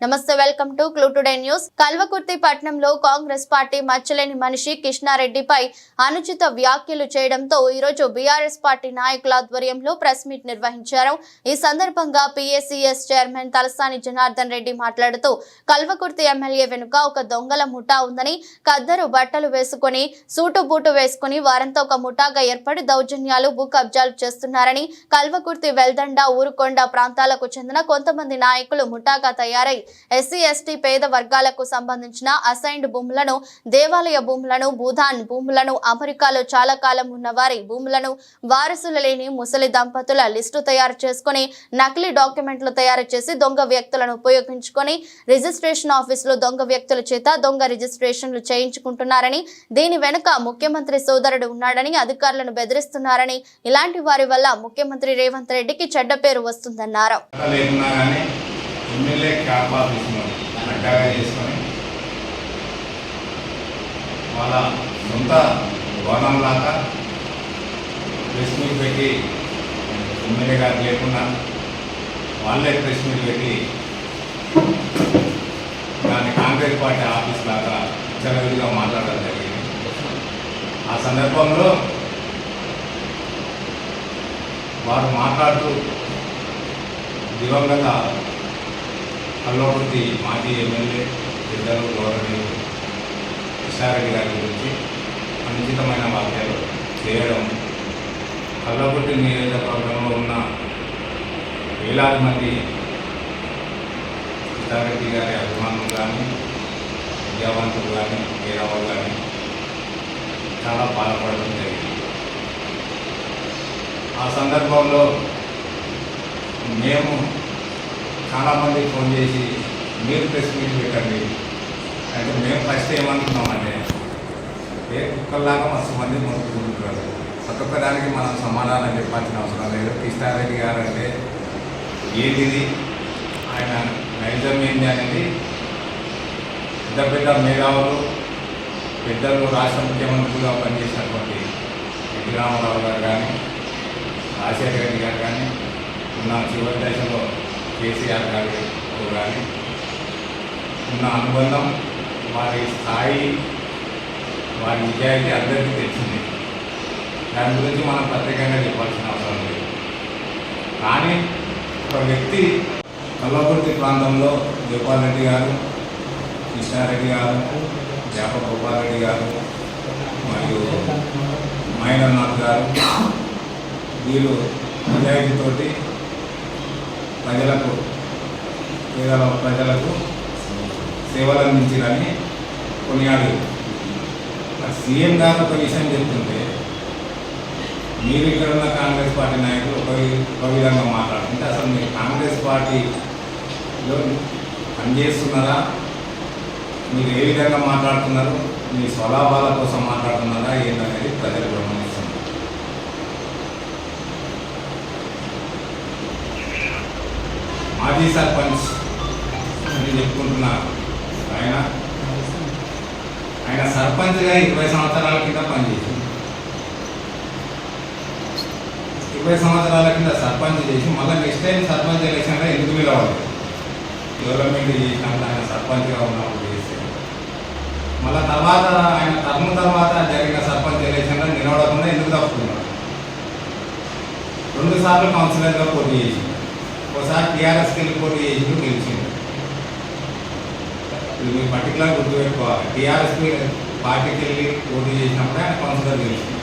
నమస్తే welcome to clue today news. Kalwakurthy పట్నంలో Congress party మచ్చలేని మనిషి కృష్ణారెడ్డిపై అనుచిత వ్యాఖ్యలు చేయడంతో ఈరోజు బీఆర్ఎస్ పార్టీ నాయకుల ఆధ్వర్యంలో ప్రెస్ మీట్ నిర్వహించారు. ఈ సందర్భంగా పిఎస్సిఎస్ చైర్మన్ తలసాని జనార్దన్ రెడ్డి మాట్లాడుతూ కల్వకుర్తి ఎమ్మెల్యే వెనుక ఒక దొంగల ముఠా ఉందని కద్దరు బట్టలు వేసుకొని సూటు బూటు వేసుకుని వారంతా ఒక ముఠాగా ఏర్పడి దౌర్జన్యాలు భూ కబ్జాలు చేస్తున్నారని కల్వకుర్తి వెల్దండ ఊరుకొండ ప్రాంతాలకు చెందిన కొంతమంది నాయకులు ముఠాగా తయారై ఎస్సీ ఎస్టీ పేద వర్గాలకు సంబంధించిన అసైన్డ్ భూములను దేవాలయ భూములను భూధాన్ భూములను అమెరికాలో చాలా కాలం ఉన్న వారి భూములను వారసులు లేని ముసలి దంపతుల లిస్టు తయారు చేసుకుని నకిలీ డాక్యుమెంట్లు తయారు చేసి దొంగ వ్యక్తులను ఉపయోగించుకొని రిజిస్ట్రేషన్ ఆఫీసులో దొంగ వ్యక్తుల చేత దొంగ రిజిస్ట్రేషన్లు చేయించుకుంటున్నారని దీని వెనుక ముఖ్యమంత్రి సోదరుడు ఉన్నాడని అధికారులను బెదిరిస్తున్నారని ఇలాంటి వారి వల్ల ముఖ్యమంత్రి రేవంత్ రెడ్డికి చెడ్డ పేరు వస్తుందన్నారు. ఎమ్మెల్యే క్యాప్ ఆఫీస్లో అడ్డాగా చేసుకొని వాళ్ళ సొంత భవనంలాగా ప్రెస్ మీట్ పెట్టి ఎమ్మెల్యే గారు లేకుండా వాళ్ళే ప్రెస్ మీట్ పెట్టి దాన్ని కాంగ్రెస్ పార్టీ ఆఫీస్ లాగా విచ్చలవిడిగా మాట్లాడడం జరిగింది. ఆ సందర్భంలో వారు మాట్లాడుతూ దివంగత కల్లోపతి మాజీ ఎమ్మెల్యే పెద్దలు గౌరవనీయులు కృష్ణారెడ్డి గారి గురించి అనుచితమైన వాక్యాలు చేయడం కల్లోపతి నియోజకవర్గంలో ఉన్న వేలాది మంది కృష్ణారెడ్డి గారి అభిమానులు కానీ విద్యావంతులు కానీ వేరేవాళ్ళు కానీ చాలా బాధపడడం జరిగింది. ఆ సందర్భంలో మేము చాలామంది ఫోన్ చేసి మీరు ప్రెస్ మీట్ పెట్టండి. అంటే మేము ఫస్ట్ ఏమనుకున్నామంటే ఏ కుక్కల్లాగా మస్తు మంది మొత్తుకుంటున్నారు ఒక్కొక్క దానికి మనం సమాధానం చెప్పాల్సిన అవసరం లేదు. కృష్ణారెడ్డి గారు అంటే ఏంటిది ఆయన నైజం ఏంటి అనేది పెద్ద పెద్ద మేధావులు పెద్దలు రాష్ట్ర ముఖ్యమంత్రులుగా పనిచేసినటువంటి ఎన్టీ రామారావు గారు కానీ రాజశేఖర రెడ్డి గారు కానీ ఉన్న చివరి దశలో కేసీఆర్ గారు కానీ ఉన్న అనుబంధం వారి స్థాయి వారి విజయానికి అందరికీ తెలిసింది. దాని గురించి మనం ప్రత్యేకంగా చెప్పాల్సిన అవసరం లేదు. కానీ ఒక వ్యక్తి కల్లకుర్తి ప్రాంతంలో గోపాల్ రెడ్డి గారు కృష్ణారెడ్డి గారు జాప గోపాలరెడ్డి గారు మరియు మైనర్నాథ్ గారు వీళ్ళు నిజాయితీతోటి ప్రజలకు పేదల ప్రజలకు సేవలు అందించాలని కొనియాడు సీఎం గారు ఒక విషయం చెప్తుంటే మీరు ఇక్కడ ఉన్న కాంగ్రెస్ పార్టీ నాయకులు ఒక ఒక విధంగా మాట్లాడుతుంటే అసలు మీరు కాంగ్రెస్ పార్టీలో పనిచేస్తున్నారా మీరు ఏ విధంగా మాట్లాడుతున్నారు? మీ స్వలాభాల కోసం మాట్లాడుతున్నారా? ఏంటనేది ప్రజలు మాజీ సర్పంచ్ అని చెప్పుకుంటున్నారు. ఆయన ఆయన సర్పంచ్గా ఇరవై సంవత్సరాల కింద పనిచేసింది ఇరవై సంవత్సరాల కింద సర్పంచ్ చేసి మళ్ళీ నెక్స్ట్ టైం సర్పంచ్ ఎలక్షన్లో ఎందుకు పిలవాలి? డెవలప్మెంట్ చేసినప్పుడు ఆయన సర్పంచ్గా ఉన్నప్పుడు చేస్తే. మళ్ళీ తర్వాత ఆయన టర్మ్ తర్వాత జరిగిన సర్పంచ్ ఎలక్షన్లో నిలవడకుండా ఎందుకు తప్పుకున్నాడు? రెండు సార్లు కౌన్సిలర్గా పోటీ చేసింది ఒకసారి టీఆర్ఎస్కి వెళ్ళి పోటీ చేసి గెలిచింది. ఇది మీరు పర్టికులర్ గుర్తుపెట్టుకోవాలి. టీఆర్ఎస్ పార్టీకి వెళ్ళి పోటీ చేసినప్పుడే ఆయన కౌన్సిలర్ గెలిచింది.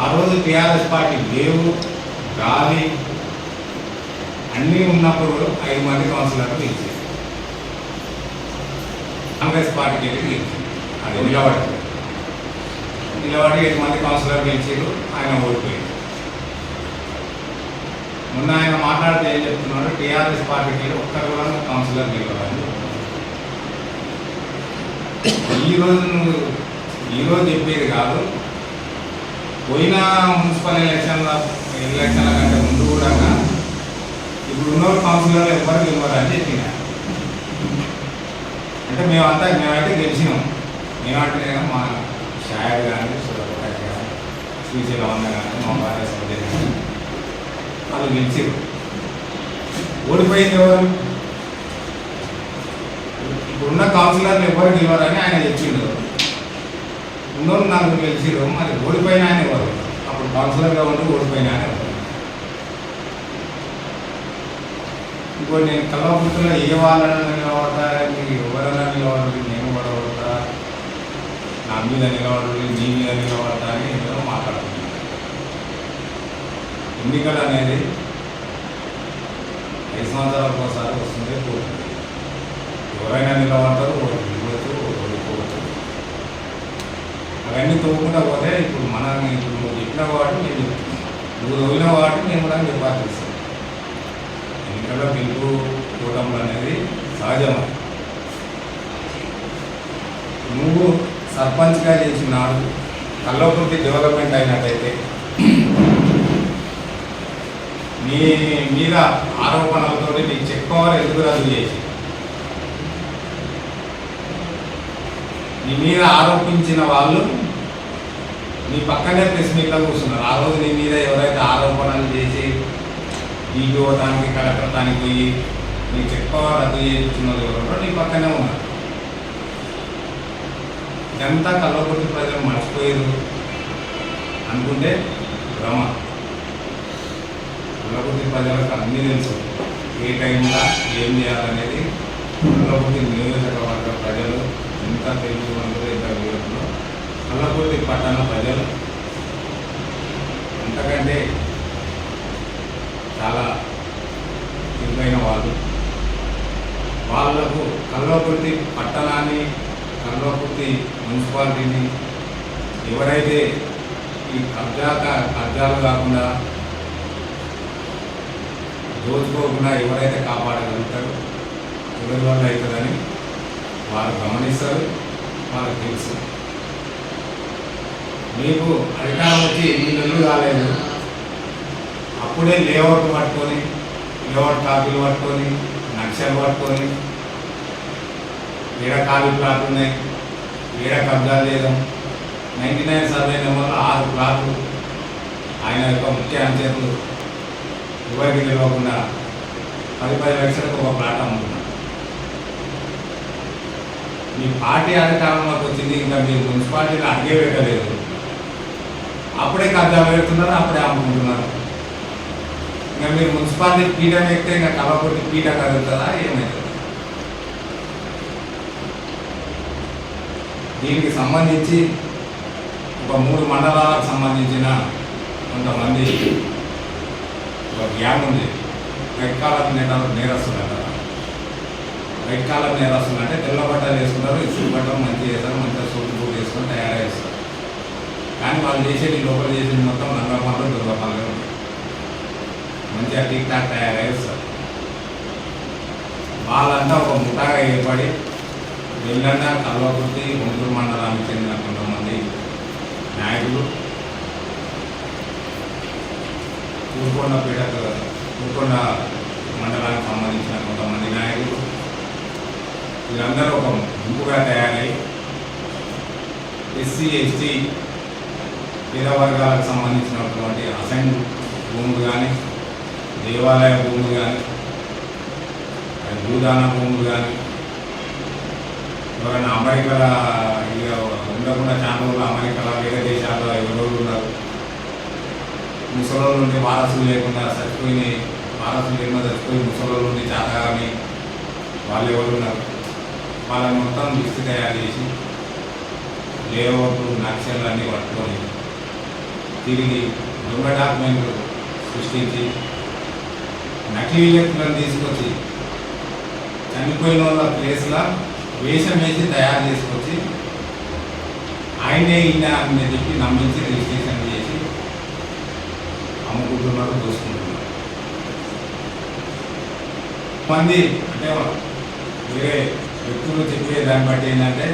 ఆ రోజు టీఆర్ఎస్ పార్టీ లేవు గాలి అన్నీ ఉన్నప్పుడు ఐదు మంది కౌన్సిలర్లు గెలిచింది కాంగ్రెస్ పార్టీకి వెళ్ళి గెలిచింది అది నిలబడి నిలబడి ఐదు మంది కౌన్సిలర్ గెలిచారు ఆయన ఓడిపోయింది మొన్న ఆయన మాట్లాడితే ఏం చెప్తున్నాడు టీఆర్ఎస్ పార్టీకి ఒక్కరు కూడా కౌన్సిలర్ గెలవాలి ఈ రోజు నువ్వు ఈరోజు చెప్పేది కాదు. పోయిన మున్సిపల్ ఎలక్షన్ల ఎలక్షన్ల కంటే ముందు కూడా ఇప్పుడు ఉన్న కౌన్సిలర్లు ఎవ్వరు గెలవరు అని చెప్పిన. అంటే మేమంతా మేమైతే గెలిచినాం. మేమంటే మా షాయర్ కానీ సురప్రకాష్ కానీ శ్రీశైలం అన్న కానీ మా భార్య సంజయ్ కానీ వాళ్ళు గెలిచారు. ఓడిపోయింది ఎవరు? ఇప్పుడున్న కౌన్సిలర్లు ఎవరు గెలవరని ఆయన చెప్పిండు. ఉన్నోళ్ళు నలుగురు గెలిచిరు మరి ఓడిపోయిన ఆయన ఎవరు? అప్పుడు కౌన్సిలర్గా ఉండి ఓడిపోయిన ఆయన ఎవరు? ఇప్పుడు నేను కల్వకుర్తిలో ఏ వాళ్ళని నిలబడతా మీకు ఎవరైనా నిలబడాలి నేను పడబడతా నా మీద నిలబడాలి నీ మీద నిలబడతా అని ఏదో మాట్లాడుతున్నాను ఎన్నికలు అనేది ఐదు సంవత్సరాలకు ఒకసారి వస్తుంది పోతుంది ఎవరైనా నిలబడతారు ఓడిపోవచ్చు పోవచ్చు అవన్నీ తవ్వకుండా పోతే ఇప్పుడు మనం ఇప్పుడు నువ్వు చెప్పిన కాబట్టి నేను నువ్వు తోగిన కాబట్టి నేను కూడా చెప్పాల్సి వస్తుంది ఎన్నికల్లో గెలుపు కూటములు అనేది సహజం నువ్వు సర్పంచ్గా చేసినాడు కల్లకుర్తి డెవలప్మెంట్ అయినట్టయితే నీ మీద ఆరోపణలతో నీ చెక్ పవర్ ఎందుకు రద్దు చేసి నీ మీద ఆరోపించిన వాళ్ళు నీ పక్కనే ప్రెస్ మీట్లో కూర్చున్నారు. ఆ రోజు నీ మీద ఎవరైతే ఆరోపణలు చేసి ఈగో దానికి కలెక్టర్ దానికి పోయి నీ చెక్ పవర్ రద్దు చేయించిన వాళ్ళు ఎవరో నీ పక్కనే ఉన్నారు. ఇదంతా కల్లకొట్టి ప్రజలు మర్చిపోయారు అనుకుంటే భ్రమ. ప్రకృతి ప్రజలకు అన్ని తెలుసు. ఏ టైంలో ఏం చేయాలనేది కల్లకొట్టి నియోజకవర్గ ప్రజలు ఎంత తెలుగు అందరూ ఎంత వివరంలో కళ్ళపూర్తి పట్టణ ప్రజలు అంతకంటే చాలా తెలివైన వాళ్ళు. వాళ్ళకు కల్వకుర్తి పట్టణాన్ని కల్వకుర్తి మున్సిపాలిటీని ఎవరైతే ఈ కబ్జా కా- కబ్జాలు కాకుండా దోచుకోకుండా ఎవరైతే కాపాడగలుగుతారో ఎవరి వల్ల అవుతుందని వారు గమనిస్తారు వాళ్ళకి తెలుసు. మీకు అధికారం వచ్చి ఈ నెలలు కాలేదు అప్పుడే లేఅవుట్ పట్టుకొని లేఅవుట్ కాపీలు పట్టుకొని నక్షలు పట్టుకొని ఏడ ఖాళీ ప్లాట్ ఉన్నాయి ఏడ కబ్జా లేదు నైంటీ నైన్ సర్వే నెంబర్లో ఆరు ప్లాట్లు ఆయన యొక్క ముఖ్య అంచెలు ఇరవై గిన్నెలు కాకుండా పది పది లక్షలకు ఒక ప్లాట్ అమ్ముకున్నాడు మీ పార్టీ అధికారంలోకి వచ్చింది ఇంకా మీరు మున్సిపాలిటీలో అడిగే పెట్టలేదు అప్పుడే కబ్జా పెడుతున్నారు అప్పుడే అమ్ముకుంటున్నారు. ఇంకా మీరు మున్సిపాలిటీ పీఠం ఎక్కితే ఇంకా కలపొట్టి పీఠ కదులుతుందా ఏమవుతుంది దీనికి సంబంధించి ఒక మూడు మండలాలకు సంబంధించిన కొంతమంది ఒక గ్యాంగ్ ఉంది. రెడ్ కాలర్ నేరాలు నేరస్తులు అంటారు. రెడ్ కాలర్ నేరస్తులు అంటే తెల్ల బట్టలు వేసుకుంటారు ఇసురు బట్టలు మంచిగా చేస్తారు మంచిగా సూట్ బూట్ వేసుకొని తయారు చేస్తారు. కానీ వాళ్ళు చేసేది లోపల చేసేది మొత్తం నంగా పనులు దుర్గ పనులు ఉంటాయి మంచిగా టీక్ టాక్ తయారు చేస్తారు. వాళ్ళంతా ఒక ముఠాగా ఏర్పడి వెళ్ళంగా కల్వకుర్తి గుంటూరు మండలానికి చెందిన కొంతమంది నాయకులు తూర్కొండ పీడక మండలానికి సంబంధించిన కొంతమంది నాయకులు. వీళ్ళందరూ ఒక గుంపుగా తయారై ఎస్సీ ఎస్టీ పేద వర్గాలకు సంబంధించినటువంటి అసైన్ భూములు కానీ దేవాలయ భూములు కానీ భూదాన భూములు కానీ ఎవరైనా అమెరికాల ఇక ఉండకుండా చాలా రోజులు అమెరికాలో వేరే దేశాల్లో ఎవరో ఉన్నారు. ముసలోళ్ళు ఉండి వారసులు లేకుండా చచ్చిపోయి వారసులు లేకుండా చచ్చిపోయి ముసలోళ్ళు ఉండి చాతగాని వాళ్ళు ఎవరు ఉన్నారు వాళ్ళని మొత్తం లిస్ట్ తయారు చేసి లేఅవుట్లు నక్షలు అన్నీ పట్టుకొని తిరిగి దొంగ డాక్యుమెంట్లు సృష్టించి నకిలీ వ్యక్తులను తీసుకొచ్చి చనిపోయిన వాళ్ళ ప్లేస్లో వేషం వేసి తయారు చేసుకొచ్చి ఆయనే ఈయన అని చెప్పి నమ్మించి రిజిస్ట్రేషన్ చేసి అమ్ముకుంటున్నారు దోసుకుంటున్నారు మంది అంటే వేరే వ్యక్తులు చెప్పే దాన్ని బట్టి ఏంటంటే